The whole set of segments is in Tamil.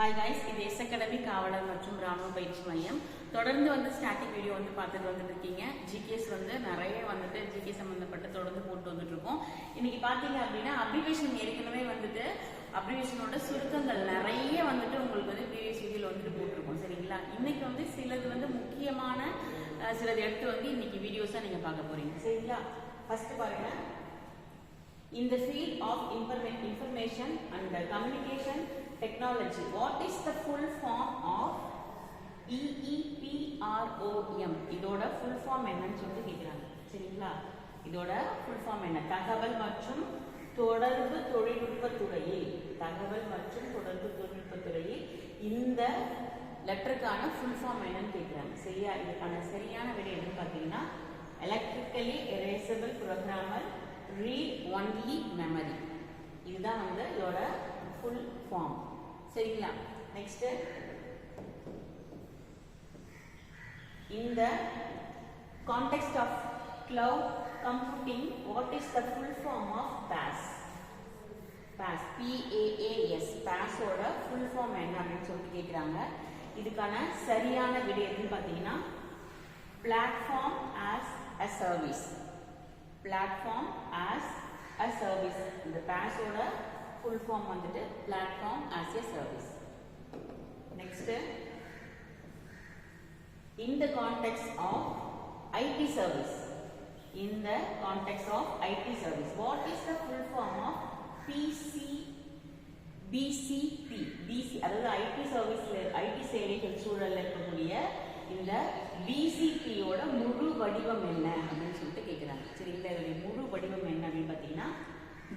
ஹாய் கைஸ் இது எஸ் அகாடமி காவலர் மற்றும் ராணுவ பயிற்சி மையம். தொடர்ந்து வந்து ஸ்டாட்டிக் வீடியோ வந்து பார்த்துட்டு வந்துட்டு இருக்கீங்க. ஜிகேஸ் வந்து நிறைய வந்துட்டு ஜிகே சம்பந்தப்பட்ட தொடர்ந்து போட்டு வந்துட்டு இருக்கோம். இன்னைக்கு பார்த்தீங்க அப்படின்னா அப்ரிவேஷன் ஏற்கனவே வந்துட்டு அப்ரிவேஷனோட சுருக்கங்கள் நிறைய வந்துட்டு உங்களுக்கு வந்து ப்ரீவியஸ் வீடியோல வந்துட்டு போட்டிருக்கோம். சரிங்களா? இன்னைக்கு வந்து சிலது வந்து முக்கியமான சிலது எடுத்து வந்து இன்னைக்கு வீடியோஸாக நீங்கள் பார்க்க போறீங்க. சரிங்களா? ஃபர்ஸ்ட் பாருங்க. இந்த the of இன்ஃபர்மே information and communication technology, what is the full form of EEPROM? இதோட full form என்னன்னு சொல்லிட்டு கேட்குறாங்க சரிங்களா? இதோட full form என்ன? தகவல் மற்றும் தொடர்பு தொழில்நுட்பத் துறையில் தகவல் மற்றும் தொடர்பு தொழில்நுட்பத் துறையில் இந்த லெட்டருக்கான ஃபுல் ஃபார்ம் என்னன்னு கேட்குறாங்க சரியா? இதுக்கான சரியான விடை என்னன்னு பார்த்தீங்கன்னா electrically erasable programmer read only memory இதுதான் வந்து இதோட ஃபுல் ஃபார்ம் சரிங்களா நெக்ஸ்ட் இந்த context of cloud computing what is the full form of PaaS PaaS PAAS PaaS ஓட full form என்ன அப்படின்னு சொல்லிட்டு கேக்குறாங்க இதுக்கான சரியான விடை எதுன்னு பார்த்தீங்கன்னா platform as a service platform as a service இந்த PaaS ஓட full form வந்துட்டு platform as a service next in the context of IT service. In the context of IT service, what is the full form of PC BCP? BC அதாவது IT சர்வீஸ்ல IT சேவைகள் சூழல்ல இருக்கக்கூடிய இந்த BCP யோட முழு வடிவம் என்ன அப்படின்னு சொல்லிட்டு கேட்குறாங்க சரிங்களா இதோடைய முழு வடிவம் என்ன அப்படின்னு பார்த்தீங்கன்னா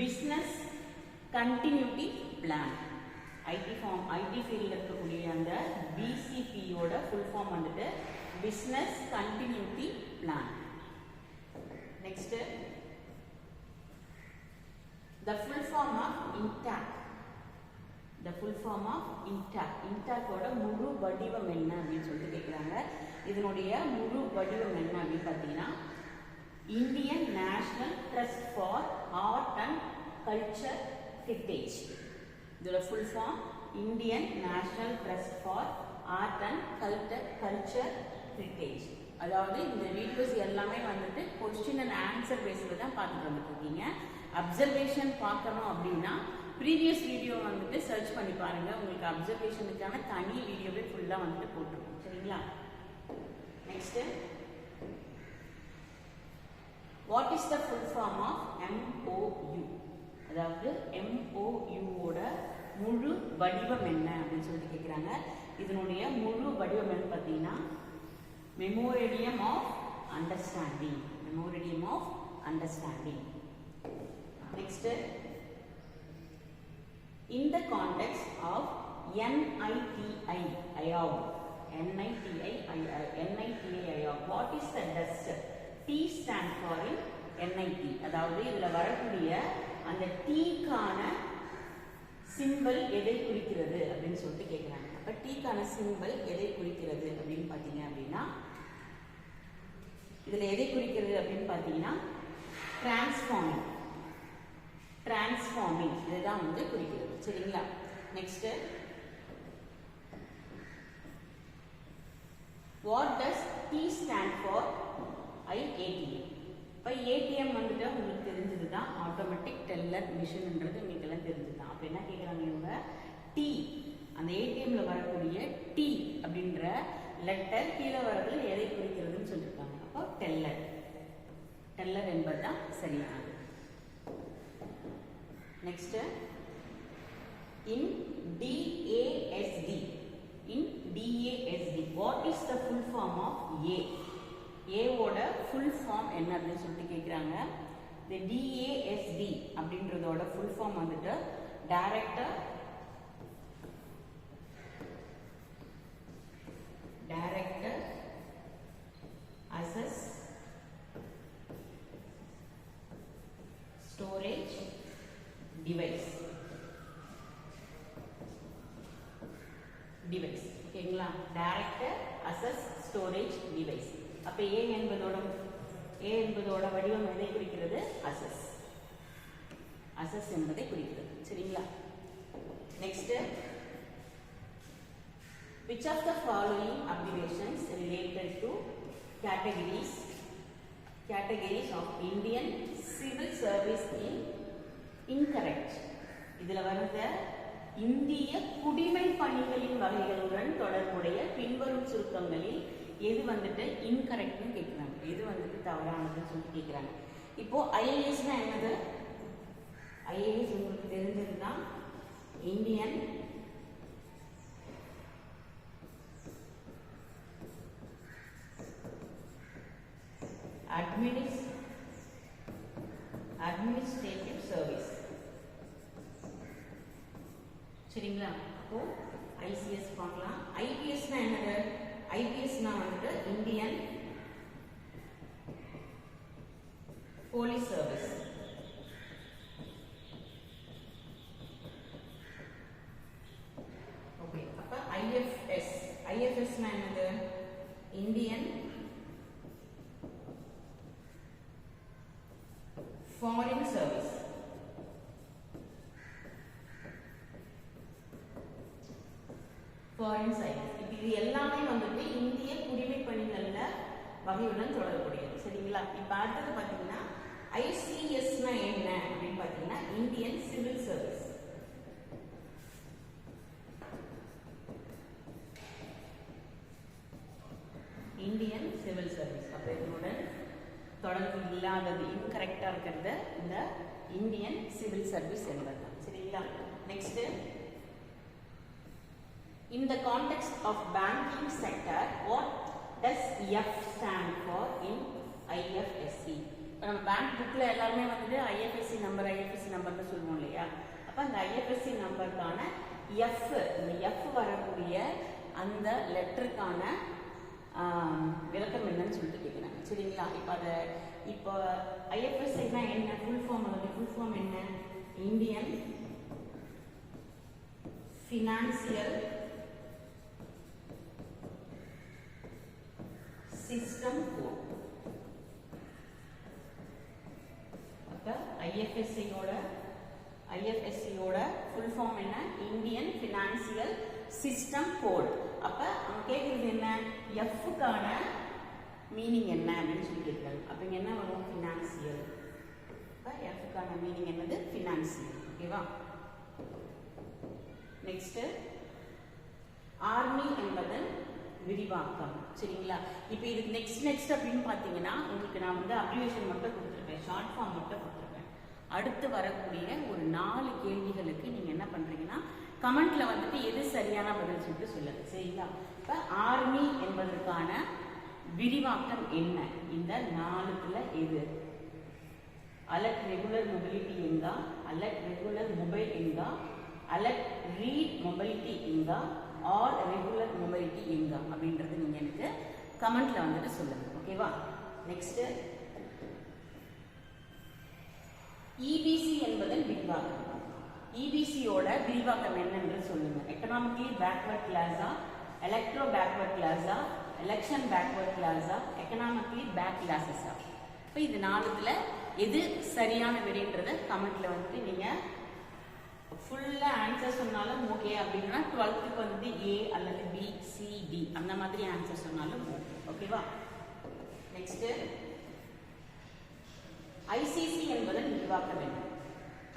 business continuity plan IT form IT ஃபீல்டில் இருக்கக்கூடிய அந்த பிசிபியோட ஃபுல் ஃபார்ம் வந்துட்டு business continuity plan next the full form of INTACH the full form of INTACH இன்டாக்கோட முழு வடிவம் என்ன அப்படின்னு சொல்லிட்டு கேட்குறாங்க இதனுடைய முழு வடிவம் என்ன அப்படின்னு பார்த்தீங்கன்னா Indian national trust for art and culture heritage இதோட full form Indian national trust for art and culture culture heritage அதாவது இந்த வீடியோஸ் எல்லாமே வந்துட்டு கொஸ்டின் அண்ட் ஆன்சர் பேஸில் தான் பார்த்துட்டு வந்துட்டு இருக்கீங்க அப்சர்வேஷன் பார்க்கணும் அப்படின்னா ப்ரீவியஸ் வீடியோ வந்துட்டு சர்ச் பண்ணி பாருங்க. உங்களுக்கு அப்சர்வேஷனுக்கான தனி வீடியோவே ஃபுல்லாக வந்துட்டு போட்டிருக்கோம். சரிங்களா? Next what is the full form of MOU அதாவது எம்ஓயூவோட முழு வடிவம் என்ன அப்படின்னு சொல்லிட்டு கேட்குறாங்க இதனுடைய முழு வடிவம் என்ன பார்த்தீங்கன்னா memorandum of understanding memorandum of understanding next இந்த context of NITI NITI NITI NITI NITI IOG what is the dust T stand for NIT அதாவது இதுல வரக்கூடிய அந்த டீக்கான சிம்பிள் எதை குறிக்கிறது அப்படின்னு சொல்லிட்டு கேட்குறாங்க அப்ப டீக்கான சிம்பிள் எதை குறிக்கிறது அப்படின்னு பார்த்தீங்க அப்படின்னா இதுல எதை குறிக்கிறது அப்படின்னு பார்த்தீங்கன்னா டிரான்ஸ்ஃபார்மிங் டிரான்ஸ்ஃபார்மிங் இதுதான் வந்து குறிக்கிறது. சரிங்களா? Next what does T stand for IATA இப்போ ஏடிஎம் வந்துட்டு உங்களுக்கு தெரிஞ்சது தான் ஆட்டோமேட்டிக் டெல்லர் மிஷின்ன்றது உங்களுக்கு எல்லாம் தெரிஞ்சது தான் அப்போ என்ன கேட்குறாங்க இவங்க? டி அந்த ஏடிஎம்ல வரக்கூடிய டி அப்படின்ற லெட்டர் கீழே வரதுல எதை குறிக்கிறதுன்னு சொல்லியிருக்காங்க அப்போ டெல்லர் டெல்லர் என்பது தான் சரியானது next in DASD in DASD what is the full form of A ஏவோட ஃபுல் ஃபார்ம் என்ன அப்படின்னு சொல்லிட்டு கேட்குறாங்க இந்த டிஏஎஸ்டி அப்படின்றதோட ஃபுல் ஃபார்ம் வந்துட்டு director director access storage device device ஓகேங்களா? டைரக்டர் அசஸ் ஸ்டோரேஜ் டிவைஸ் அப்ப ஏ என்பதோட ஏ என்பதோட வடிவம் எதை குறிக்கிறது? அசஸ் அசஸ் என்பதை குறிக்கிறது. சரிங்களா? Next which of the following abbreviations related to categories? Categories of Indian civil service in incorrect. இதுல வந்த இந்திய குடிமை பணிகளின் வகைகளுடன் தொடர்புடைய பின்வரும் சுருக்கங்களில் எது வந்துட்டு இன்கரெக்ட்னு கேட்குறாங்க எது வந்துட்டு தவறானதுன்னு சொல்லி கேட்குறாங்க இப்போ ஐஏஎஸ்னா என்னது? ஐஏஎஸ் உங்களுக்கு தெரிஞ்சது தான் இந்தியன் அட்மினிஸ் அட்மினிஸ்ட்ரேட்டிவ் சர்வீஸ் சரிங்களா? அப்போ ஐசிஎஸ் பார்க்கலாம். ஐபிஎஸ்னா என்னது? ஐபிஎஸ்னா வந்துட்டு இந்தியன் போலீஸ் சர்வீஸ் ஓகே அப்ப ஐஎஃப்எஸ் ஐஎஃப்எஸ்னா என்னது Indian foreign service foreign service இப்போ இது எல்லாமே வந்துட்டு இந்திய குடிமை பணிகள்ல வகையுடன் தொடர்புடையது சரிங்களா இப்போ அடுத்தது பார்த்தீங்கன்னா ஐசிஎஸ்னா என்ன அப்படின்னு பார்த்தீங்கன்னா Indian civil service Indian civil service அப்போ இதனுடன் தொடர்பு இல்லாதது இன்கரெக்டாக இருக்கிறது இந்த இந்தியன் சிவில் சர்வீஸ் என்பது தான். சரிங்களா? Next In the context of banking sector, what does F stand for in IFSC? இப்போ நம்ம பேங்க் புக்கில் எல்லாருமே வந்துட்டு ஐஎஃப்எஸ்சி நம்பர் ஐஎஃப்எஸ்சி நம்பர்னு சொல்லுவோம் இல்லையா? அப்போ அந்த ஐஎஃப்எஸ்சி நம்பருக்கான எஃப் இந்த எஃப் வரக்கூடிய அந்த லெட்டருக்கான விளக்கம் என்னன்னு சொல்லிட்டு கேட்குறாங்க சரிங்களா? இப்போ அதை இப்போ ஐஎஃப்எஸ்ஐனா என்ன? ஃபுல் ஃபார்ம் அதோட ஃபுல் ஃபார்ம் என்ன? இந்தியன் ஃபினான்சியல் சிஸ்டம் கோட் ஐஎஃப்எஸ்சியோட ஐஎஃப்எஸ்சியோட ஃபுல் ஃபார்ம் என்ன? இந்தியன் ஃபினான்சியல் சிஸ்டம் கோட் அப்போ அவங்க கேட்குறது என்ன? எஃப்க்கான மீனிங் என்ன அப்படின்னு சொல்லியிருக்காங்க. அப்போ இங்கே என்ன வரும்? ஃபினான்சியல் இப்போ எஃப்க்கான மீனிங் என்னது? ஃபினான்சியல் ஓகேவா? நெக்ஸ்ட்டு ஆர்மி என்பதன் விரிவாக்கம். சரிங்களா? இப்போ இதுக்கு நெக்ஸ்ட் நெக்ஸ்ட் அப்படின்னு பார்த்தீங்கன்னா உங்களுக்கு நான் வந்து அப்ரிவேஷன் மட்டும் கொடுத்துருக்கேன் ஷார்ட் ஃபார்ம் மட்டும் கொடுத்துருக்கேன் அடுத்து வரக்கூடிய ஒரு நாலு கேள்விகளுக்கு நீங்கள் என்ன பண்ணுறீங்கன்னா கமெண்ட்ல வந்துட்டு எது சரியான பதில் சொல்லிட்டு சொல்லுங்க. சரிங்களா? இப்போ ஆர்மி என்பதற்கான விரிவாக்கம் என்ன? இந்த நாலுக்குள்ள எது? அலர்ட் ரெகுலர் மொபிலிட்டி எங்கா? அலர்ட் ரெகுலர் மொபைல் எங்கா? அலர்ட் ரீட் மொபிலிட்டி எங்கா? ஆர் ரெகுலர் மொபிலிட்டி எங்கா? அப்படின்றது நீங்கள் எனக்கு கமெண்ட்ல வந்துட்டு சொல்லுங்க. ஓகேவா? நெக்ஸ்ட் இபிசி என்பதன் விரிவாக்கம். இபிசியோட விரிவாக்கம் என்னன்னு சொல்லுங்க. எக்கனாமிக்கலி பேக்வர்ட் கிளாஸா எலக்ட்ரோ பேக்வர்ட் கிளாஸா எலெக்ஷன் பேக்வர்ட் கிளாஸா எக்கனாமிக்கலி பேக் கிளாஸஸா இப்போ இது நாலுத்துல எது சரியான விடைன்றத கமெண்ட்ல வந்துட்டு நீங்க ஃபுல்லாக ஆன்சர் சொன்னாலும் ஓகே அப்படின்னா டுவெல்த்துக்கு வந்து ஏ அல்லது பி சி டி அந்த மாதிரி ஆன்சர் சொன்னாலும் ஓகே ஓகேவா நெக்ஸ்ட்டு ஐசிசி என்பதன் விரிவாக்கம் என்ன?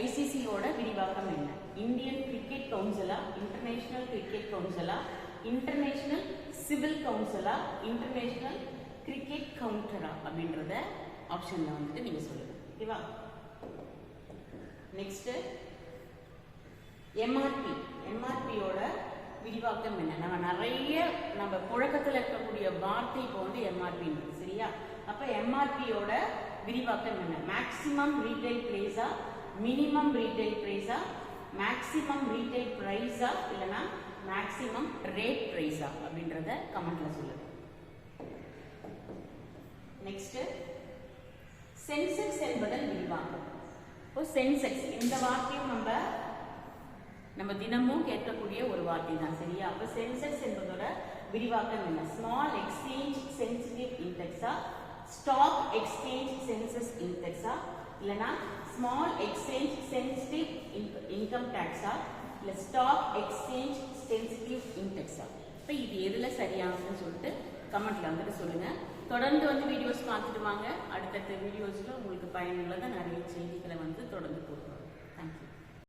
ஐசிசியோட விரிவாக்கம் என்ன? இந்தியன் கிரிக்கெட் கவுன்சிலா இன்டர்நேஷனல் கிரிக்கெட் கவுன்சிலா இன்டர்நேஷனல் சிவில் கவுன்சிலா இன்டர்நேஷனல் கிரிக்கெட் கவுண்டரா அப்படின்றத ஆப்ஷன்ல வந்துட்டு நீங்க சொல்லுங்க. ஓகேவா? நெக்ஸ்ட் எம்ஆர்பி எம்ஆர்பியோட விரிவாக்கம் என்ன? நம்ம நிறைய நம்ம புழக்கத்தில் இருக்கக்கூடிய வார்த்தை இப்போ வந்து எம்ஆர்பின்றது சரியா? அப்போ எம்ஆர்பியோட விரிவாக்கம் என்ன? மேக்ஸிமம் ரீட்டைல் பிரைஸா மினிமம் ரீட்டைல் ப்ரைஸா மேக்ஸிமம் ரீட்டைல் ப்ரைஸா இல்லைன்னா மேக்ஸிமம் ரேட் ப்ரைஸா அப்படின்றத கமெண்ட்ல சொல்லுங்க நெக்ஸ்ட் சென்செக்ஸ் என்பதன் விரிவாக்கம். இப்போ சென்செக்ஸ் இந்த வார்த்தையும் நம்ம நம்ம தினமும் கேட்கக்கூடிய ஒரு வார்த்தை தான் சரியா? அப்போ சென்செக்ஸ் என்பதோட விரிவாக்கம் என்ன? ஸ்மால் எக்ஸ்சேஞ்ச் சென்சிட்டிவ் இன்டெக்ஸா ஸ்டாக் எக்ஸ்சேஞ்ச் சென்சஸ் இன்டெக்ஸா இல்லைனா ஸ்மால் எக்ஸ்சேஞ்ச் சென்சிட்டிவ் இன்கம் டேக்ஸா இல்லை ஸ்டாக் எக்ஸ்சேஞ்ச் சென்சிட்டிவ் இன்டெக்ஸா இப்போ இது எதில் சரியாகுதுன்னு சொல்லிட்டு கமெண்ட்ல வந்துட்டு சொல்லுங்கள் தொடர்ந்து வந்து வீடியோஸ் பார்த்துட்டு வாங்க. அடுத்தடுத்த வீடியோஸில் உங்களுக்கு பயனுள்ளதாக நிறைய செய்திகளை வந்து தொடர்ந்து போடுறோம்